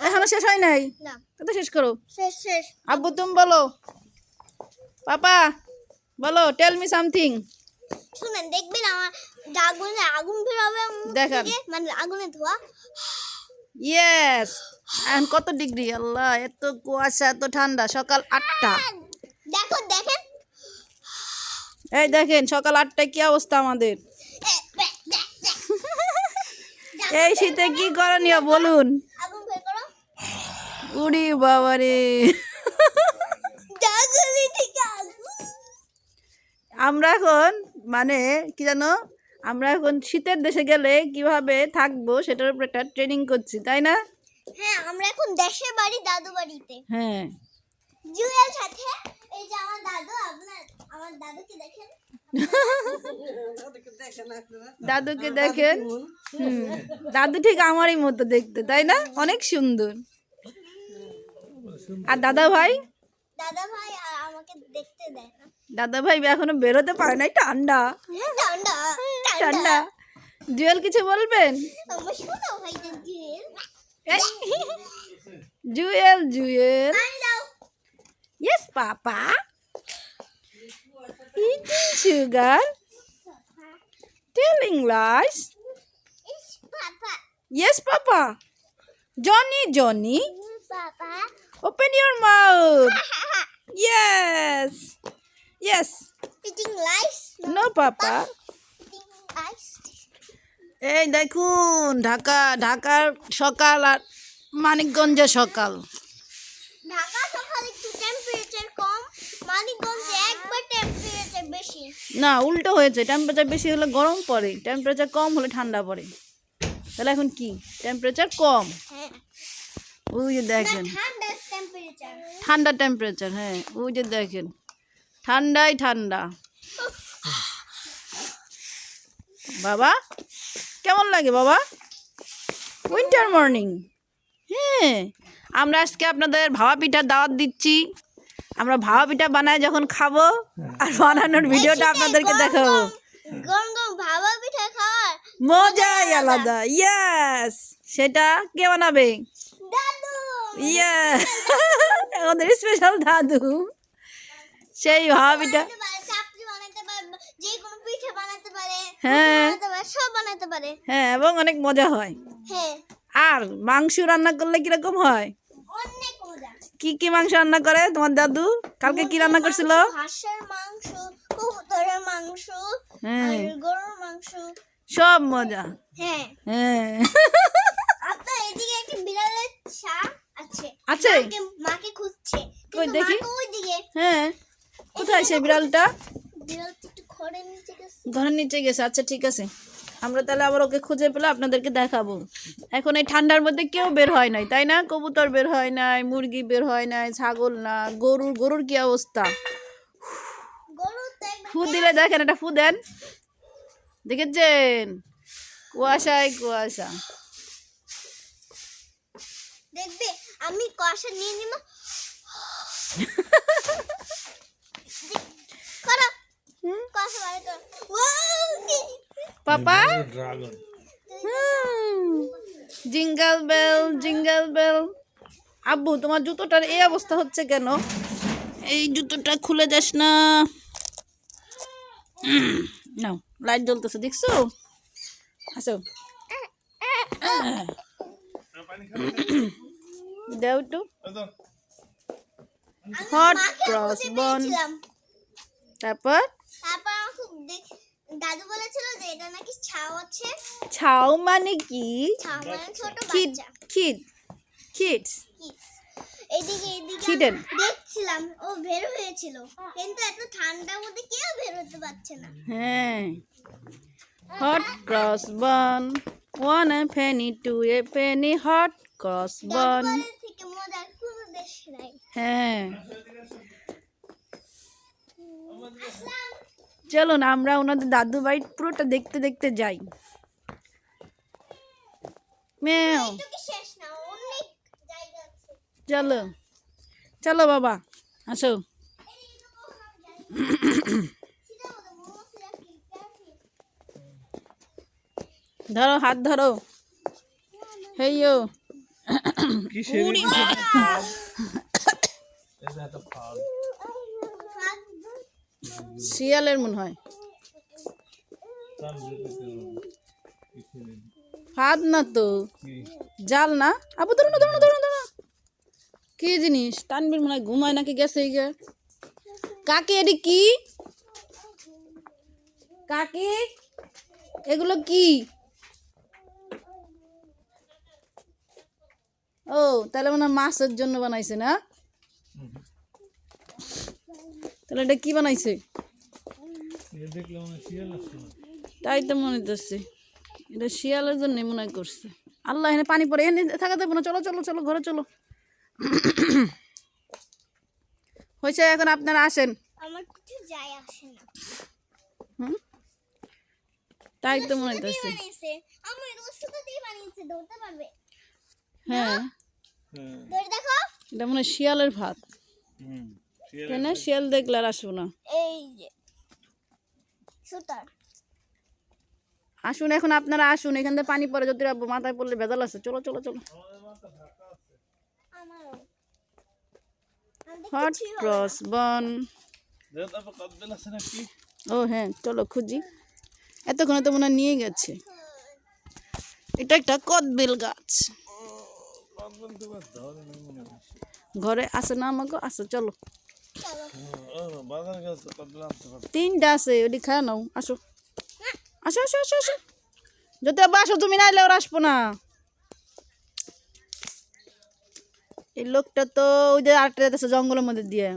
এখনও শেষ হয় নাই? না। তো শেষ করো। শেষ শেষ। আব্বু তুমি বলো। পাপা বলো টেল মি সামথিং শুনেন দেখবেন আমার আগুনে আগুন বের হবে দেখান। মানে আগুনে ধোয়া। ইয়েস এখন কত ডিগ্রি? আল্লাহ এত কুয়াশা এত ঠান্ডা। সকাল আটটা। দেখো দেখেন। এই দেখেন সকাল আটটায় কি অবস্থা আমাদের। এই শীতে কি করণীয় বলুন? উড়ি বাবারে। আমরা এখন মানে কি জানো আমরা এখন শীতের দেশে গেলে কীভাবে থাকব সেটার উপর একটা ট্রেনিং করছি তাই না? হ্যাঁ আমরা এখন দেশের বাড়ি দাদু বাড়িতে। হ্যাঁ। জুয়েল সাথে এই যে আমার দাদু আপনার আমার দাদুকে দেখেন। দাদুকে দেখেন। হুম দাদু ঠিক আমারই মতো দেখতে তাই না? অনেক সুন্দর। আর দাদা ভাই? দাদা ভাই আর আমাকে দেখতে দেয় না। দাদা ভাই এখনও বেরোতে পারে নাই ঠান্ডা। ঠান্ডা ঠান্ডা। জুয়েল কিছু বলবেন? Jewel. Jewel yes papa. Eating sugar telling lies yes papa yes papa johnny johnny papa open your mouth yes yes eating lies no no papa eating lies এই দেখুন ঢাকা ঢাকার সকাল আর মানিকগঞ্জের সকাল ঢাকা সকালে একটু টেম্পারেচার কম মানিকগঞ্জে একবার টেম্পারেচার বেশি না উল্টো হয়েছে। টেম্পারেচার বেশি হলে গরম পড়ে টেম্পারেচার কম হলে ঠান্ডা পড়ে। তাহলে এখন কি? টেম্পারেচার কম। ওই যে দেখেন। ঠান্ডা টেম্পারেচার ঠান্ডা টেম্পারেচার হ্যাঁ ওই যে দেখেন। ঠান্ডাই ঠান্ডা। বাবা কেমন লাগে বাবা? উইন্টার মর্নিং হ্যাঁ আমরা আজকে আপনাদের ভাবা পিঠার দাওয়াত দিচ্ছি। আমরা ভাবা পিঠা বানায় যখন খাব আর বানানোর ভিডিওটা আপনাদেরকে দেখাবো। গরম গরম ভাবা পিঠা খাওয়ার মজাই আলাদা। ইয়েস সেটা কে বানাবে? দাদু। ইয়েস আমাদের স্পেশাল দাদু। সেই ভাবা পিঠা। যে কোনো বানাতে পারে হ্যাঁ। সব বানাতে পারে। হ্যাঁ এবং অনেক মজা হয়। হ্যাঁ। আর মাংস রান্না করলে কীরকম হয়? অনেক কি কি মাংস রান্না করে তোমার দাদু? কালকে কি রান্না করছিল? হাঁসের মাংস কবুতরের মাংস হ্যাঁ। আর গরুর মাংস। সব মজা। হ্যাঁ। হ্যাঁ। এদিকে একটা বিড়ালের ছা আছে। আছে? মাকে খুঁজছে। কই দেখি? ওইদিকে। হ্যাঁ। কোথায় সে বিড়ালটা? বিড়ালটা একটু খড়ের নিচে গেছে। ঘরের নিচে গেছে। আচ্ছা ঠিক আছে। আমরা তাহলে আবার ওকে খুঁজে পেলে আপনাদেরকে দেখাবো। এখন এই ঠান্ডার মধ্যে কেউ বের হয় নাই তাই না? কবুতর বের হয় নাই মুরগি বের হয় নাই ছাগল না গরুর গরুর কি অবস্থা? ফু দিলে দেখেন এটা ফু দেন। দেখেছেন? কুয়াশায় কুয়াশা। দেখবে আমি কষা নিয়ে নিব। করো হুম? কষা বার করো ওয়াও, কি- পাপা জিঙ্গল বেল জিঙ্গল বেল আব্বু তোমার জুতোটার এই অবস্থা হচ্ছে কেন? এই জুতোটা খুলে যাস না। নাও লাইট জ্বলতেছে দেখছ? আসো। দাও আমি হট ক্রস বন। তারপর? তারপর খুব দেখ- দাদু বলেছিল যে এটা নাকি ছাও আছে। ছাও মানে কি? ছাও মানে ছোট বাচ্চা। খিদ কিডস এদিকে এদিকে. আমি দেখছিলাম ও বের হয়েছিল। কিন্তু এত ঠান্ডার মধ্যে কেউ বের হতে পারছে না। হ্যাঁ। Hot cross bun one a penny two a penny hot cross bun থেকে মজার কোনো দেশ নাই। হ্যাঁ। আসলাম। চলুন আমরা ওনাদের দাদু বাড়ি পুরোটা দেখতে দেখতে যাই। মেও এটুকু শেষ না অনেক জায়গা আছে। চলো। চলো বাবা আসো। কি ধরো হাত ধরো। হেইয়ো কিসের উড়ি এটা একটা ফাল শিয়ালের মনে হয়। ফাদ না তো। জাল না? আবু, ধরো না ধরো না, ধরো কি জিনিস? তানবির মনে হয় ঘুমায় নাকি গেছে গে কাকি, এটি কি? কাকি, এগুলো কি? ও, তাহলে মনে হয় মাছের জন্য বানাইছে না? তাহলে এটা কি বানাইছে? এ দেখলে শিয়াল আসছে না তাই তো মনে হচ্ছে এটা শিয়ালের জন্যই মনে হয় করছে। আল্লাহ এখানে পানি পড়ে এখানে থাকা দেবো না। চলো চলো চলো ঘরে চলো। হয়েছে এখন আপনারা আসেন। আমার কিছু যায় আসে না। হুম? তাই তো মনে পারবে? হ্যাঁ। হ্যাঁ। ধরে দেখো। এটা মনে হয় শিয়ালের ভাত। হুম। শিয়াল শিয়াল দেখলে আর আসব না? এই যে সুতার আসুন এখন আপনারা আসুন এখান থেকে পানি পড়ে যদি মাথায় পড়লে ভেজাল আছে। চলো চলো চলো। হট। ক্রস বন ও হ্যাঁ চলো খুঁজি। এতক্ষণে তো মনে হয় নিয়ে গেছে। এটা একটা কদবেল গাছ। ঘরে আছে না আমাকে? আছে চলো। তিনটা আছে ওটি খায় নাও আসো আসো আসো আসো আসো যদি আবার আসো তুমি না এলে ওরা আসব না এই লোকটা তো ওই যে আটটা যাচ্ছে জঙ্গলের মধ্যে দিয়ে